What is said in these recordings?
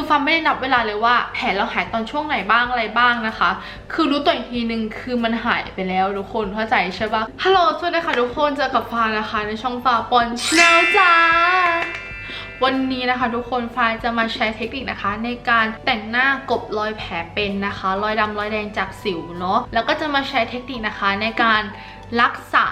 คือฟังไม่ได้นับเวลาเลยว่าแผลเราหายตอนช่วงไหนบ้างอะไรบ้างนะคะ คือรู้ตัวอีกทีนึงคือมันหายไปแล้วทุกคนเข้าใจใช่ปะฮัลโหลสวัสดีค่ะทุกคนเจอกับฟ้านะคะ ในช่องฟ้าปอนชแนลจ้าวันนี้นะคะทุกคนฟ้าจะมาใช้เทคนิคนะคะ ในการแต่งหน้ากบรอยแผลเป็นนะคะ รอยดำรอยแดงจากสิวเนาะแล้วก็จะมาใช้เทคนิคนะคะในการรักษา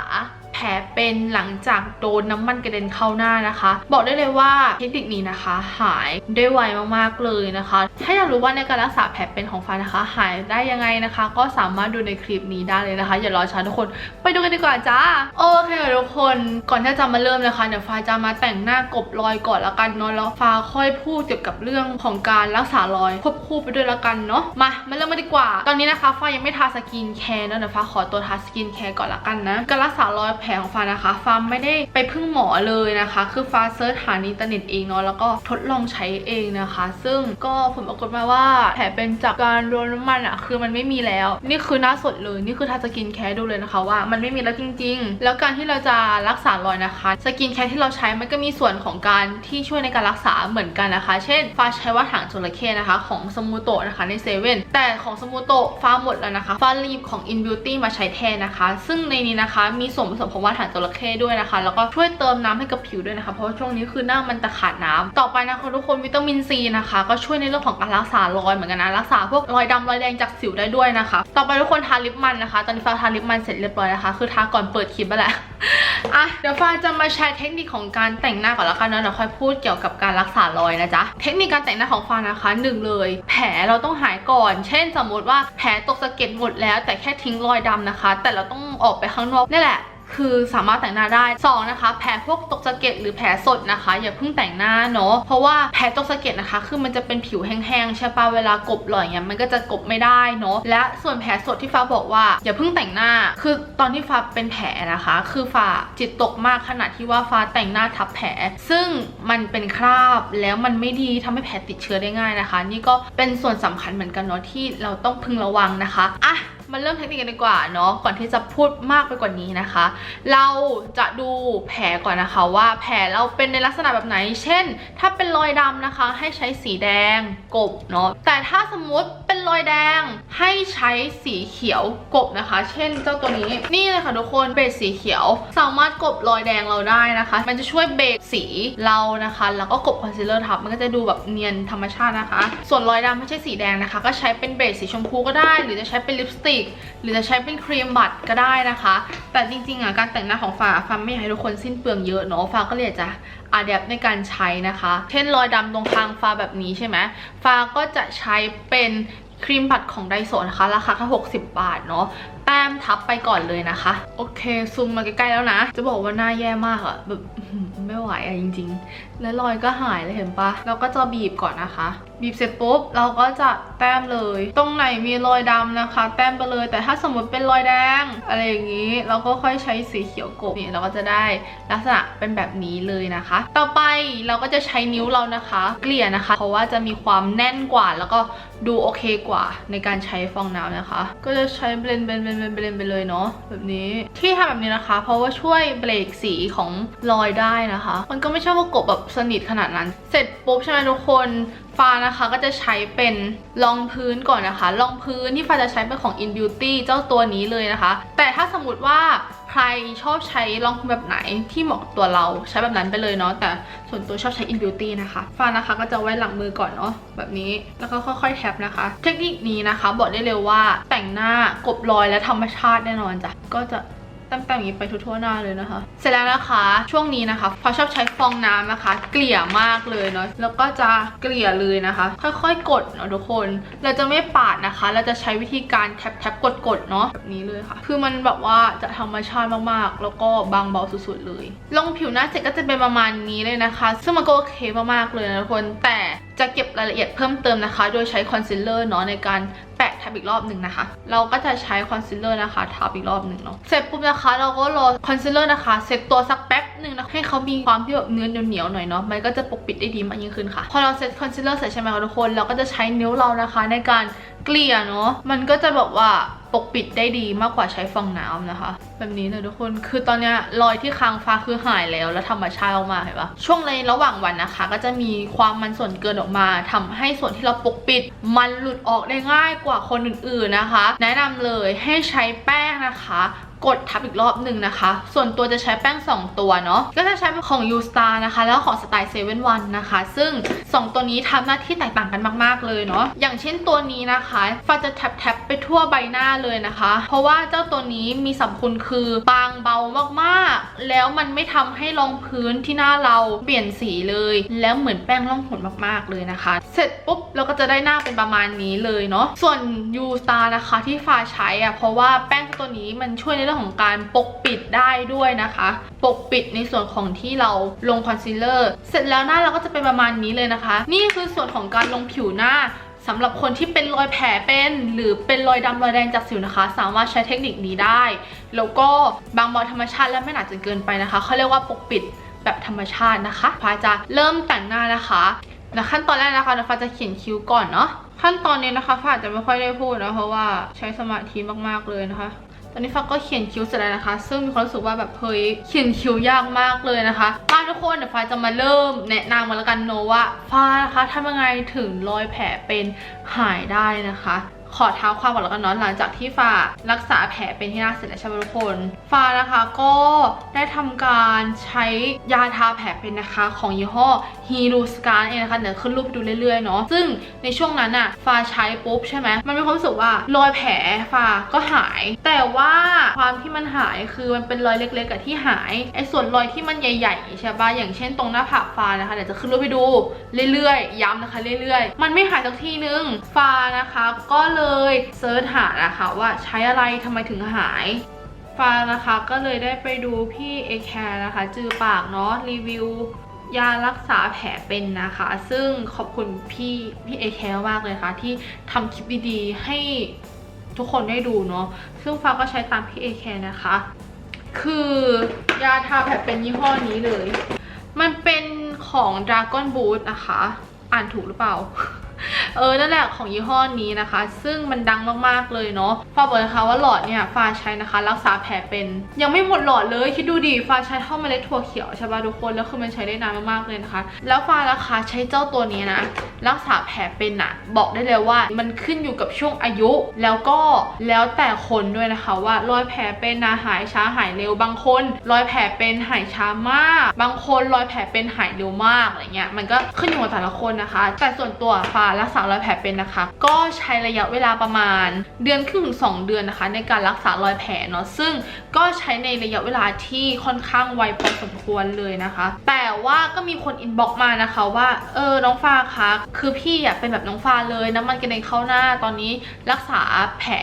แผลเป็นหลังจากโดนน้ำมันกระเด็นเข้าหน้านะคะ บอกได้เลยว่าเทคนิคนี้นะคะ หายได้ไวมากๆเลยนะคะ ถ้าอยากรู้ว่าในการรักษาแผลเป็นของฟ้านะคะ หายได้ยังไงนะคะ ก็สามารถดูในคลิปนี้ได้เลยนะคะ อย่ารอช้าทุกคนไปดูกันดีกว่าจ้าโอเคทุกคนก่อนที่จะมาเริ่มนะคะเดี๋ยวฟ้าจะมาแต่งหน้ากบรอยก่อนละกันเนาะแล้วฟ้าค่อยพูดเกี่ยวกับเรื่องของการรักษารอยควบคู่ไปด้วยละกันเนาะมามาเริ่มกันดีกว่า ตอนนี้นะคะฟ้ายังไม่ทาสกินแคร์เนะเดี๋ยวฟ้าขอตัวทาสกินแคร์ก่อนละกันนะการรักษารอยแผผลของฟ้านะคะ ฟ้าไม่ได้ไปพึ่งหมอเลยนะคะ คือฟ้าเซิร์ชหาในอินเทอร์เน็ตเองเนาะแล้วก็ทดลองใช้เองนะคะ ซึ่งก็ผลปรากฏมาว่าแผลเป็นจากการโดนน้ำมันอะคือมันไม่มีแล้ว นี่คือหน้าสดเลยนี่คือทาสกินแคร์ดูเลยนะคะว่ามันไม่มีแล้วจริง ๆ แล้วการที่เราจะรักษารอยนะคะ สกินแคร์ที่เราใช้มันก็มีส่วนของการที่ช่วยในการรักษาเหมือนกันนะคะ เช่น ฟ้าใช้ว่าถังจระเข้นะคะ ของสมูโตะนะคะในเซเว่นแต่ของสมูโตะฟ้าหมดแล้วนะคะฟ้ารีบของ In Beauty มาใช้แทนนะคะ ซึ่งในนี้นะคะมีส่วนผสมของว่าถังจระเข้ด้วยนะคะ แล้วก็ช่วยเติมน้ำให้กับผิวด้วยนะคะ เพราะช่วงนี้คือหน้ามันจะขาดน้ำต่อไปนะคะทุกคนวิตามินซีนะคะ ก็ช่วยในเรื่องของการรักษารอยเหมือนกันนะรักษาพวกรอยดำรอยแดงจากสิวได้ด้วยนะคะ ต่อไปทุกคนทาลิปมันนะคะ ตอนนี้ฟ้าทาลิปมันเสร็จเรียบร้อยนะคะ คือทาก่อนเปิดคลิปไปแหละอะเดี๋ยวฟ้าจะมาใช้เทคนิคของการแต่งหน้าก่อนละกันนะเดี๋ยวค่อยพูดเกี่ยวกับการรักษารอยนะจ๊ะเทคนิคการแต่งหน้าของฟ้านะคะหนึ่งเลย แผลเราต้องหายก่อน เช่น สมมติว่าแผลตกสะเก็ดหมดแล้ว แต่แค่ทิ้งรอยดำนะคะ แต่เราต้องออกไปข้างนอกนี่แหละ คือสามารถแต่งหน้าได้ 2 นะคะ แผลพวกตกสะเก็ดหรือแผลสดนะคะ อย่าเพิ่งแต่งหน้าเนาะเพราะว่าแผลตกสะเก็ดนะคะ คือมันจะเป็นผิวแห้งๆใช่ปะเวลากบรอยอยเงี้ยมันก็จะกบไม่ได้เนาะและส่วนแผลสดที่ฟ้าบอกว่า อย่าเพิ่งแต่งหน้า คือตอนที่ฟ้าเป็นแผลนะคะ คือฟ้าจิตตกมากขนาดที่ว่าฟ้าแต่งหน้าทับแผล ซึ่งมันเป็นคราบแล้วมันไม่ดีทำให้แผลติดเชื้อได้ง่ายนะคะ นี่ก็เป็นส่วนสำคัญเหมือนกันเนาะที่เราต้องพึงระวังนะคะอะ มาเริ่มเทคนิคกันดีกว่าเนาะก่อนที่จะพูดมากไปกว่านี้นะคะ เราจะดูแผลก่อนนะคะว่าแผลเราเป็นในลักษณะแบบไหน เช่น ถ้าเป็นรอยดำนะคะ ให้ใช้สีแดงกบเนาะแต่ถ้าสมมติเป็นรอยแดงให้ใช้สีเขียวกบนะคะ เช่นเจ้าตัวนี้นี่เลยค่ะทุกคนเบสสีเขียว สามารถกบรอยแดงเราได้นะคะ มันจะช่วยเบสสีเรานะคะ แล้วก็กบคอนซีลเลอร์ทับมันก็จะดูแบบเนียนธรรมชาตินะคะ ส่วนรอยดำไม่ใช่สีแดงนะคะ ก็ใช้เป็นเบสสีชมพูก็ได้ หรือจะใช้เป็นลิปสติกหรือจะใช้เป็นครีมบัตก็ได้นะคะ แต่จริงๆอะการแต่งหน้าของฟ้าฟ้าไม่อยากให้ทุกคนสิ้นเปลืองเยอะเนาะฟ้าก็เลยจะอาแดปในการใช้นะคะ เช่นรอยดำตรงคางฟ้าแบบนี้ใช่ไหมฟ้าก็จะใช้เป็นครีมบัตของไดโซนะคะราคาแค่60 บาทเนาะแต้มทับไปก่อนเลยนะคะ โอเคซูมมาใกล้ๆแล้วนะ จะบอกว่าหน้าแย่มากอะแบบไม่ไหวอะจริง ๆและรอยก็หายเลยเห็นปะเราก็จะบีบก่อนนะคะ บีบเสร็จปุ๊บเราก็จะแต้มเลย ตรงไหนมีรอยดำนะคะ แต้มไปเลย แต่ถ้าสมมติเป็นรอยแดง อะไรอย่างนี้ เราก็ค่อยใช้สีเขียวกบนี่เราก็จะได้ลักษณะเป็นแบบนี้เลยนะคะ ต่อไปเราก็จะใช้นิ้วเรานะคะ เกลี่ยนะคะ เพราะว่าจะมีความแน่นกว่าแล้วก็ดูโอเคกว่าในการใช้ฟองน้ำนะคะ ก็จะใช้เบลนเบลนเบลนเบลนไปเลยเนาะแบบนี้ที่ทำแบบนี้นะคะ เพราะว่าช่วยเบรกสีของรอยได้นะคะ มันก็ไม่ใช่ว่ากบแบบสนิทขนาดนั้น เสร็จปุ๊บใช่ไหมทุกคนฟ้านะคะก็จะใช้เป็นรองพื้นก่อนนะคะรองพื้นที่ฟ้าจะใช้เป็นของ In Beauty เจ้าตัวนี้เลยนะคะ แต่ถ้าสมมติว่าใครชอบใช้รองพื้นแบบไหนที่เหมาะกับตัวเราใช้แบบนั้นไปเลยเนาะแต่ส่วนตัวชอบใช้ In Beauty นะคะฟ้านะคะก็จะไว้หลังมือก่อนเนาะแบบนี้แล้วก็ค่อยๆแท็บนะคะ เทคนิคนี้นะคะ บอกได้เลยว่าแต่งหน้ากบรอยและธรรมชาติแน่นอนจ้ะก็จะ แต้มๆอย่างนี้ไปทั่วๆหน้าเลยนะคะ เสร็จแล้วนะคะช่วงนี้นะคะฟ้าชอบใช้ฟองน้ำนะคะ เกลี่ยมากเลยเนาะแล้วก็จะเกลี่ยเลยนะคะ ค่อยๆ กดเนาะทุกคน เราจะไม่ปาดนะคะ เราจะใช้วิธีการแท็บๆกดๆเนาะแบบนี้เลยค่ะ คือมันแบบว่าจะธรรมชาติมากๆ แล้วก็บางเบาสุดๆเลยลงผิวหน้าเสร็จก็จะเป็นประมาณนี้เลยนะคะ ซึ่งมันก็โอเคมากๆเลยนะทุกคนแต่จะเก็บรายละเอียดเพิ่มเติมนะคะ โดยใช้คอนซีลเลอร์เนาะในการแปะ บอีกรอบหนึ่งนะคะ เราก็จะใช้คอนซีลเลอร์นะคะทับอีกรอบหนึ่งเนาะ เสร็จปุ๊บนะคะ เราก็รอคอนซีลเลอร์นะคะ เสร็จตัวสักแป๊บหนึ่งนะ ให้เขามีความที่แบบเนื้อเหนียวๆหน่อยเนาะ มันก็จะปกปิดได้ดีมากยิ่งขึ้นค่ะ พอเราเสร็จคอนซีลเลอร์เสร็จใช่ไหมคะทุกคน เราก็จะใช้นิ้วเรานะคะในการเกลี่ยเนาะ มันก็จะแบบว่า ปกปิดได้ดีมากกว่าใช้ฟองน้ำนะคะ แบบนี้เลยทุกคนคือตอนนี้รอยที่ค้างฟ้าคือหายแล้วแล้วธรรมชาติออกมาเห็นปะช่วงในระหว่างวันนะคะ ก็จะมีความมันส่วนเกินออกมาทำให้ส่วนที่เราปกปิด มันหลุดออกได้ง่ายกว่าคนอื่นๆนะคะ แนะนำเลยให้ใช้แป้งนะคะ กดทับอีกรอบหนึ่งนะคะ ส่วนตัวจะใช้แป้ง 2 ตัวเนาะ ก็จะใช้ของ U Star นะคะ แล้วของ Style 7 One นะคะ ซึ่ง 2 ตัวนี้ทำหน้าที่แตกต่างกันมากๆเลยเนาะ อย่างเช่นตัวนี้นะคะฟ้าจะแท็บๆไปทั่วใบหน้าเลยนะคะ เพราะว่าเจ้าตัวนี้มีสรรพคุณคือบางเบามากๆ แล้วมันไม่ทำให้รองพื้นที่หน้าเราเปลี่ยนสีเลย แล้วเหมือนแป้งร่องหนมากๆเลยนะคะ เสร็จปุ๊บเราก็จะได้หน้าเป็นประมาณนี้เลยเนาะ ส่วน U Star นะคะที่ฟ้าใช้อะเพราะว่าแป้งตัวนี้มันช่วยในเรื่องของการปกปิดได้ด้วยนะคะ ปกปิดในส่วนของที่เราลงคอนซีลเลอร์เสร็จแล้วหน้าเราก็จะเป็นประมาณนี้เลยนะคะ นี่คือส่วนของการลงผิวหน้าสำหรับคนที่เป็นรอยแผลเป็น หรือเป็นรอยดำรอยแดงจากสิวนะคะ สามารถใช้เทคนิคนี้ได้ แล้วก็บางบอธรรมชาติและไม่หนาจนเกินไปนะคะเขาเรียกว่าปกปิดแบบธรรมชาตินะคะฟ้าจะเริ่มแต่งหน้านะคะและขั้นตอนแรกนะคะฟ้าจะเขียนคิ้วก่อนเนาะขั้นตอนนี้นะคะฟ้าอาจจะไม่ค่อยได้พูดนะเพราะว่าใช้สมาธิมากๆเลยนะคะ อนนี้ฟ้าก็เขียนคิ้วเสร็จแล้วนะคะ ซึ่งมีความรู้สึกว่าแบบเฮ้ยเขียนคิ้วยากมากเลยนะคะป้าทุกคนเดี๋ยวฟ้าจะมาเริ่มแนะนำมาแล้วกันโนว่าฟ้านะคะทำยังไงถึงรอยแผลเป็นหายได้นะคะ ขอเท้าความก่อนแล้วกันเนาะหลังจากที่ฟ้ารักษาแผลเป็นที่หน้าเสร็จแล้วใช่ไหมทุกคนฟ้านะคะก็ได้ทำการใช้ยาทาแผลเป็นนะคะ ของยี่ห้อฮีรูสการเองนะคะเดี๋ยวขึ้นรูปให้ดูเรื่อยๆเนาะซึ่งในช่วงนั้นอะฟ้าใช้ปุ๊บใช่ไหมมันมีความรู้สึกว่ารอยแผลฟ้าก็หาย แต่ว่าความที่มันหายคือมันเป็นรอยเล็กๆกับที่หายไอ้ส่วนรอยที่มันใหญ่ๆใช่ปะอย่างเช่นตรงหน้าผากฟ้านะคะเดี๋ยวจะขึ้นรูปให้ดูเรื่อยๆ ย้ำนะคะเรื่อยๆ มันไม่หายสักทีนึงฟ้านะคะก็เลยเซิร์ชหานะคะว่าใช้อะไรทำไมถึงหายฟ้านะคะก็เลยได้ไปดูพี่เอแคร์นะคะ จือปากเนาะรีวิวยารักษาแผลเป็นนะคะ ซึ่งขอบคุณพี่พี่เอแคร์มากเลยค่ะ ที่ทำคลิปดีๆให้ทุกคนได้ดูเนาะซึ่งฟ้าก็ใช้ตามพี่เอแคร์นะคะ คือยาทาแผลเป็นยี่ห้อนี้เลย มันเป็นของ Dragon Boot นะคะ อ่านถูกหรือเปล่า เออ นั่นแหละของยี่ห้อนี้นะคะ ซึ่งมันดังมากๆเลยเนาะฟ้าบอกนะคะว่าหลอดเนี่ยฟ้าใช้นะคะ รักษาแผลเป็น ยังไม่หมดหลอดเลย คิดดูดิฟ้าใช้เท่าเมล็ดถั่วเขียวใช่ป่ะทุกคน แล้วคือมันใช้ได้นานมากๆเลยนะคะ แล้วฟ้านะคะใช้เจ้าตัวนี้นะ รักษาแผลเป็นอะบอกได้เลยว่ามันขึ้นอยู่กับช่วงอายุ แล้วก็แล้วแต่คนด้วยนะคะ ว่ารอยแผลเป็นนะหายช้าหายเร็ว บางคน รอยแผลเป็นหายช้ามาก บางคนรอยแผลเป็นหายเร็วมากอะไรเงี้ย มันก็ขึ้นอยู่กับแต่ละคนนะคะ แต่ส่วนตัวฟ้ารักษารอยแผลเป็นนะคะ ก็ใช้ระยะเวลาประมาณเดือนครึ่งถึงสองเดือนนะคะ ในการรักษารอยแผลเนาะซึ่งก็ใช้ในระยะเวลาที่ค่อนข้างไวพอสมควรเลยนะคะ แต่ ว่าก็มีคนอินบ็อกมานะคะว่าเออน้องฟ้าคะคือพี่อะเป็นแบบน้องฟ้าเลยน้ำมันกระเด็นเข้าหน้าตอนนี้รักษาแผล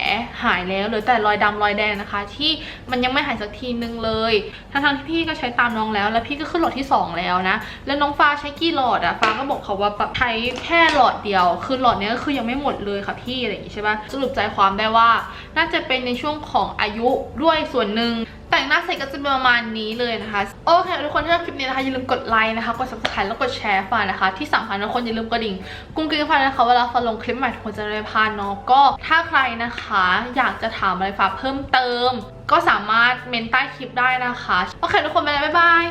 หายแล้วเหลือแต่รอยดำรอยแดงนะคะ ที่มันยังไม่หายสักทีนึงเลยทั้งๆที่พี่ก็ใช้ตามน้องแล้ว แล้วพี่ก็ขึ้นหลอดที่สองแล้วนะ แล้วน้องฟ้าใช้กี่หลอดอะฟ้าก็บอกเขาว่าแบบใช้แค่หลอดเดียว คือหลอดนี้ก็คือยังไม่หมดเลยค่ะพี่อะไรอย่างงี้ใช่ปะสรุปใจความได้ว่า น่าจะเป็นในช่วงของอายุด้วยส่วนหนึ่ง แต่งหน้าเสร็จก็จะเป็นประมาณนี้เลยนะคะ โอเคทุกคนที่ชอบคลิปนี้นะคะอย่าลืมกดไลค์นะคะ กด subscribe แล้วกดแชร์ฟันนะคะ ที่สำคัญทุกคนอย่าลืมกดดิ่ง กุ้งกิ้งฟันนะคะเวลาฟันลงคลิปใหม่ทุกคนจะได้พลาดเนาะก็ถ้าใครนะคะ อยากจะถามอะไรฟ้าเพิ่มเติม ก็สามารถเมนใต้คลิปได้นะคะ โอเคทุกคนไปแล้วบ๊ายบาย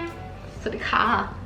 สวัสดีค่ะ